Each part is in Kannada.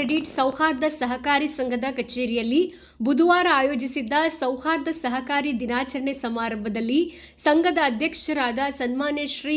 ಕ್ರೆಡಿಟ್ ಸೌಹಾರ್ದ ಸಹಕಾರಿ ಸಂಘದ ಕಚೇರಿಯಲ್ಲಿ ಬುಧವಾರ ಆಯೋಜಿಸಿದ್ದ ಸೌಹಾರ್ದ ಸಹಕಾರಿ ದಿನಾಚರಣೆ ಸಮಾರಂಭದಲ್ಲಿ ಸಂಘದ ಅಧ್ಯಕ್ಷರಾದ ಸನ್ಮಾನ್ಯ ಶ್ರೀ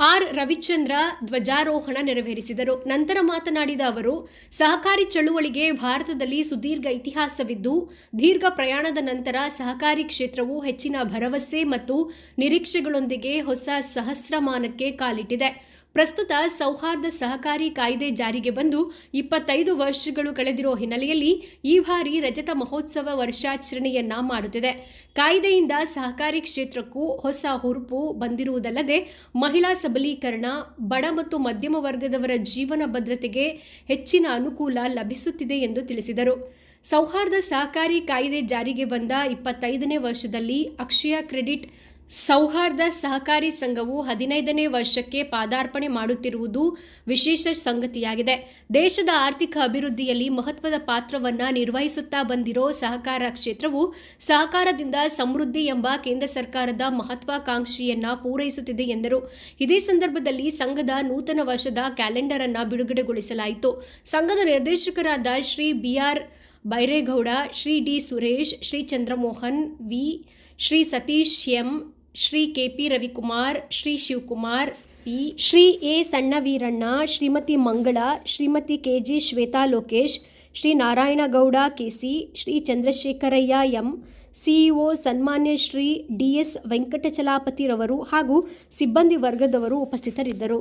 ಆರ್ ರವಿಚಂದ್ರ ಧ್ವಜಾರೋಹಣ ನೆರವೇರಿಸಿದರು. ನಂತರ ಮಾತನಾಡಿದ ಅವರು, ಸಹಕಾರಿ ಚಳುವಳಿಗೆ ಭಾರತದಲ್ಲಿ ಸುದೀರ್ಘ ಇತಿಹಾಸವಿದ್ದು, ದೀರ್ಘ ಪ್ರಯಾಣದ ನಂತರ ಸಹಕಾರಿ ಕ್ಷೇತ್ರವು ಹೆಚ್ಚಿನ ಭರವಸೆ ಮತ್ತು ನಿರೀಕ್ಷೆಗಳೊಂದಿಗೆ ಹೊಸ ಸಹಸ್ರಮಾನಕ್ಕೆ ಕಾಲಿಟ್ಟಿದೆ. ಪ್ರಸ್ತುತ ಸೌಹಾರ್ದ ಸಹಕಾರಿ ಕಾಯ್ದೆ ಜಾರಿಗೆ ಬಂದು ಇಪ್ಪತ್ತೈದು ವರ್ಷಗಳು ಕಳೆದಿರುವ ಹಿನ್ನೆಲೆಯಲ್ಲಿ ಈ ಬಾರಿ ರಜತ ಮಹೋತ್ಸವ ವರ್ಷಾಚರಣೆಯನ್ನ ಮಾಡುತ್ತಿದೆ. ಕಾಯ್ದೆಯಿಂದ ಸಹಕಾರಿ ಕ್ಷೇತ್ರಕ್ಕೂ ಹೊಸ ಹುರುಪು ಬಂದಿರುವುದಲ್ಲದೆ ಮಹಿಳಾ ಸಬಲೀಕರಣ, ಬಡ ಮತ್ತು ಮಧ್ಯಮ ವರ್ಗದವರ ಜೀವನ ಭದ್ರತೆಗೆ ಹೆಚ್ಚಿನ ಅನುಕೂಲ ಲಭಿಸುತ್ತಿದೆ ಎಂದು ತಿಳಿಸಿದರು. ಸೌಹಾರ್ದ ಸಹಕಾರಿ ಕಾಯ್ದೆ ಜಾರಿಗೆ ಬಂದ ಇಪ್ಪತ್ತೈದನೇ ವರ್ಷದಲ್ಲಿ ಅಕ್ಷಯ ಕ್ರೆಡಿಟ್ ಸೌಹಾರ್ದ ಸಹಕಾರಿ ಸಂಘವು ಹದಿನೈದನೇ ವರ್ಷಕ್ಕೆ ಪಾದಾರ್ಪಣೆ ಮಾಡುತ್ತಿರುವುದು ವಿಶೇಷ ಸಂಗತಿಯಾಗಿದೆ. ದೇಶದ ಆರ್ಥಿಕ ಅಭಿವೃದ್ಧಿಯಲ್ಲಿ ಮಹತ್ವದ ಪಾತ್ರವನ್ನು ನಿರ್ವಹಿಸುತ್ತಾ ಬಂದಿರೋ ಸಹಕಾರ ಕ್ಷೇತ್ರವು ಸಹಕಾರದಿಂದ ಸಮೃದ್ಧಿ ಎಂಬ ಕೇಂದ್ರ ಸರ್ಕಾರದ ಮಹತ್ವಾಕಾಂಕ್ಷೆಯನ್ನು ಪೂರೈಸುತ್ತಿದೆ ಎಂದರು. ಇದೇ ಸಂದರ್ಭದಲ್ಲಿ ಸಂಘದ ನೂತನ ವರ್ಷದ ಕ್ಯಾಲೆಂಡರ್ ಅನ್ನ ಬಿಡುಗಡೆಗೊಳಿಸಲಾಯಿತು. ಸಂಘದ ನಿರ್ದೇಶಕರಾದ Shri BR Byregowda, Shri D Suresh, Shri Chandramohan, V Shri Satish M Shri K P Ravikumar Shri Shivakumar P. Shri A. Sannaveeranna Shrimati Mangala Shrimati K G Shweta Lokesh Shri Narayanagowda KC Shri Chandrashekharaiah M CEO ಸನ್ಮಾನ್ಯ ಶ್ರೀ ಡಿ ಎಸ್ ವೆಂಕಟಚಲಾಪತಿರವರು ಹಾಗೂ ಸಿಬ್ಬಂದಿ ವರ್ಗದವರು ಉಪಸ್ಥಿತರಿದ್ದರು.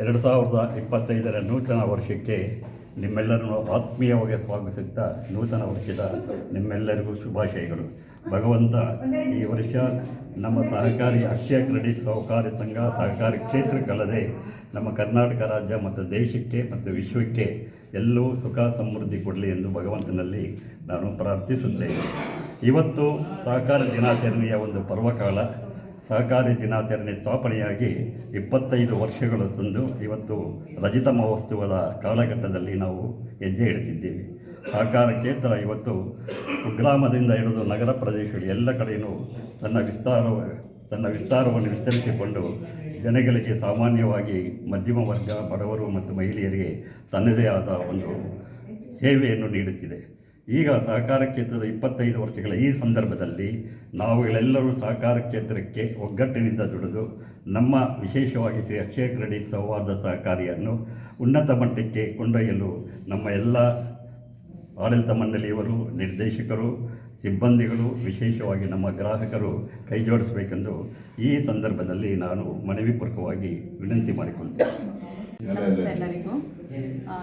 ಎರಡು ಸಾವಿರದ ಇಪ್ಪತ್ತೈದರ ನೂತನ ವರ್ಷಕ್ಕೆ ನಿಮ್ಮೆಲ್ಲರನ್ನು ಆತ್ಮೀಯವಾಗಿ ಸ್ವಾಗತಿಸುತ್ತಾ ನೂತನ ವರ್ಷದ ನಿಮ್ಮೆಲ್ಲರಿಗೂ ಶುಭಾಶಯಗಳು. ಭಗವಂತ ಈ ವರ್ಷ ನಮ್ಮ ಸಹಕಾರಿ ಅಕ್ಷಯ ಕ್ರೆಡಿಟ್ ಸಹಕಾರಿ ಸಂಘ, ಸಹಕಾರಿ ಕ್ಷೇತ್ರಕ್ಕಲ್ಲದೆ ನಮ್ಮ ಕರ್ನಾಟಕ ರಾಜ್ಯ ಮತ್ತು ದೇಶಕ್ಕೆ ಮತ್ತು ವಿಶ್ವಕ್ಕೆ ಎಲ್ಲೂ ಸುಖ ಸಮೃದ್ಧಿ ಕೊಡಲಿ ಎಂದು ಭಗವಂತನಲ್ಲಿ ನಾನು ಪ್ರಾರ್ಥಿಸುತ್ತೇನೆ. ಇವತ್ತು ಸಹಕಾರ ದಿನಾಚರಣೆಯ ಒಂದು ಪರ್ವಕಾಲ. ಸಹಕಾರಿ ದಿನಾಚರಣೆ ಸ್ಥಾಪನೆಯಾಗಿ ಇಪ್ಪತ್ತೈದು ವರ್ಷಗಳು ಸಂದು ಇವತ್ತು ರಜಿತ ಮಹೋತ್ಸವದ ಕಾಲಘಟ್ಟದಲ್ಲಿ ನಾವು ಹೆಜ್ಜೆ ಇಡುತ್ತಿದ್ದೇವೆ ಸಹಕಾರ ಕ್ಷೇತ್ರ ಇವತ್ತು ಕುಗ್ರಾಮದಿಂದ ಹಿಡಿದು ನಗರ ಪ್ರದೇಶಗಳು ಎಲ್ಲ ಕಡೆಯೂ ತನ್ನ ವಿಸ್ತಾರ, ತನ್ನ ವಿಸ್ತಾರವನ್ನು ವಿಸ್ತರಿಸಿಕೊಂಡು ಜನಗಳಿಗೆ ಸಾಮಾನ್ಯವಾಗಿ ಮಧ್ಯಮ ವರ್ಗ, ಬಡವರು ಮತ್ತು ಮಹಿಳೆಯರಿಗೆ ತನ್ನದೇ ಆದ ಒಂದು ಸೇವೆಯನ್ನು ನೀಡುತ್ತಿದೆ. ಈಗ ಸಹಕಾರ ಕ್ಷೇತ್ರದ ಇಪ್ಪತ್ತೈದು ವರ್ಷಗಳ ಈ ಸಂದರ್ಭದಲ್ಲಿ ನಾವುಗಳೆಲ್ಲರೂ ಸಹಕಾರ ಕ್ಷೇತ್ರಕ್ಕೆ ಒಗ್ಗಟ್ಟಿನಿಂದ ದುಡಿದು ನಮ್ಮ ವಿಶೇಷವಾಗಿ ಶ್ರೀ ಅಕ್ಷಯ ಕ್ರೆಡಿಟ್ ಸೌಹಾರ್ದ ಸಹಕಾರಿಯನ್ನು ಉನ್ನತ ಮಟ್ಟಕ್ಕೆ ಕೊಂಡೊಯ್ಯಲು ನಮ್ಮ ಎಲ್ಲ ಆಡಳಿತ ಮಂಡಳಿಯವರು, ನಿರ್ದೇಶಕರು, ಸಿಬ್ಬಂದಿಗಳು, ವಿಶೇಷವಾಗಿ ನಮ್ಮ ಗ್ರಾಹಕರು ಕೈಜೋಡಿಸಬೇಕೆಂದು ಈ ಸಂದರ್ಭದಲ್ಲಿ ನಾನು ಮನವಿಪೂರ್ವಕವಾಗಿ ವಿನಂತಿ ಮಾಡಿಕೊಳ್ತೇನೆ. ನಮಸ್ತೆ ಎಲ್ಲರಿಗೂ.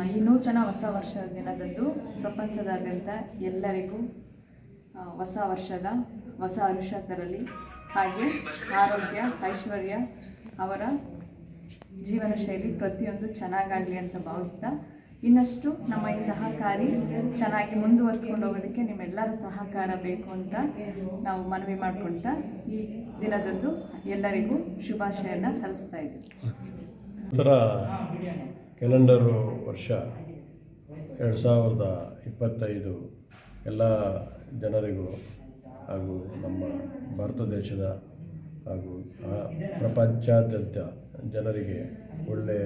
ಈ ನೂತನ ಹೊಸ ವರ್ಷ ದಿನದಂದು ಪ್ರಪಂಚದಾದ್ಯಂತ ಎಲ್ಲರಿಗೂ ಹೊಸ ವರ್ಷದ ಹೊಸ ಅನುಷ ತರಲಿ ಹಾಗೆ ಆರೋಗ್ಯ ಐಶ್ವರ್ಯ ಅವರ ಜೀವನ ಶೈಲಿ ಪ್ರತಿಯೊಂದು ಚೆನ್ನಾಗಾಗಲಿ ಅಂತ ಭಾವಿಸ್ತಾ ಇನ್ನಷ್ಟು ನಮ್ಮ ಈ ಸಹಕಾರಿ ಚೆನ್ನಾಗಿ ಮುಂದುವರಿಸ್ಕೊಂಡು ಹೋಗೋದಕ್ಕೆ ನಿಮ್ಮೆಲ್ಲರ ಸಹಕಾರ ಬೇಕು ಅಂತ ನಾವು ಮನವಿ ಮಾಡ್ಕೊಳ್ತಾ ಈ ದಿನದಂದು ಎಲ್ಲರಿಗೂ ಶುಭಾಶಯನ ಹರಿಸ್ತಾ ಇದ್ದೀವಿ. ನಂತರ ಕ್ಯಾಲೆಂಡರು ವರ್ಷ ಎರಡು ಸಾವಿರದ ಇಪ್ಪತ್ತೈದು ಎಲ್ಲ ಜನರಿಗೂ ಹಾಗೂ ನಮ್ಮ ಭಾರತ ದೇಶದ ಹಾಗೂ ಪ್ರಪಂಚಾದ್ಯಂತ ಜನರಿಗೆ ಒಳ್ಳೆಯ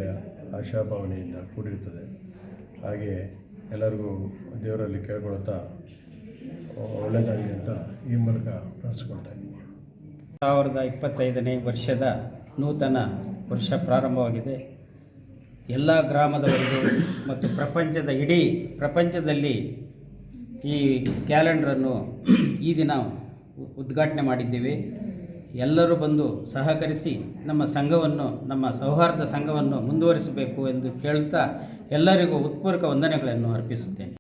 ಆಶಾಭಾವನೆಯಿಂದ ಕೂಡಿರುತ್ತದೆ. ಹಾಗೆ ಎಲ್ಲರಿಗೂ ದೇವರಲ್ಲಿ ಕೇಳ್ಕೊಳ್ತಾ ಒಳ್ಳೆಯದಾಗಲಿ ಅಂತ ಈ ಮೂಲಕ ಪ್ರಾರ್ಥಿಸ್ಕೊಳ್ತಾ ಇದ್ದೀನಿ. ಸಾವಿರದ ಇಪ್ಪತ್ತೈದನೇ ವರ್ಷದ ನೂತನ ವರ್ಷ ಪ್ರಾರಂಭವಾಗಿದೆ. ಎಲ್ಲ ಗ್ರಾಮದವರಿಗೂ ಮತ್ತು ಪ್ರಪಂಚದ ಇಡೀ ಪ್ರಪಂಚದಲ್ಲಿ ಈ ಕ್ಯಾಲೆಂಡ್ರನ್ನು ಈ ದಿನ ಉದ್ಘಾಟನೆ ಮಾಡಿದ್ದೇವೆ. ಎಲ್ಲರೂ ಬಂದು ಸಹಕರಿಸಿ ನಮ್ಮ ಸಂಘವನ್ನು, ನಮ್ಮ ಸೌಹಾರ್ದ ಸಂಘವನ್ನು ಮುಂದುವರಿಸಬೇಕು ಎಂದು ಕೇಳ್ತಾ ಎಲ್ಲರಿಗೂ ಉತ್ಪೂರ್ವಕ ವಂದನೆಗಳನ್ನು ಅರ್ಪಿಸುತ್ತೇನೆ.